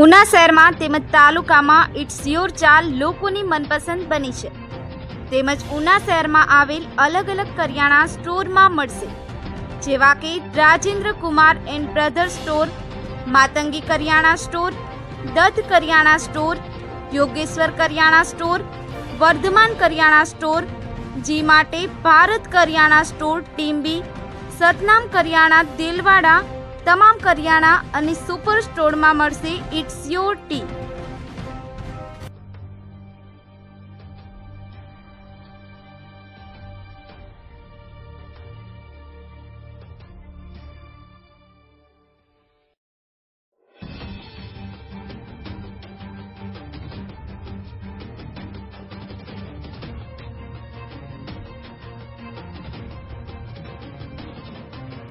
ઉના શહેરમાં તેમજ તાલુકામાં ઇટ્સ યોર ચાલ લોકોની મનપસંદ બની છે. તેમજ ઉના શહેરમાં આવેલ અલગ અલગ કરિયાણા સ્ટોરમાં મળશે. જેવા કે Rajendra Kumar and brother store, Matangi કરિયાણા store, Datt કરિયાણા સ્ટોર, યોગેશ્વર કરિયાણા સ્ટોર, વર્ધમાન કરિયાણા સ્ટોર, જી માટે ભારત કરિયાણા સ્ટોર ટીમ્બી સતનામ કરિયાણા દિલવાડા તમામ કરિયાણા અને સુપર સ્ટોરમાં મળશે ઇટ્સ યોર ટી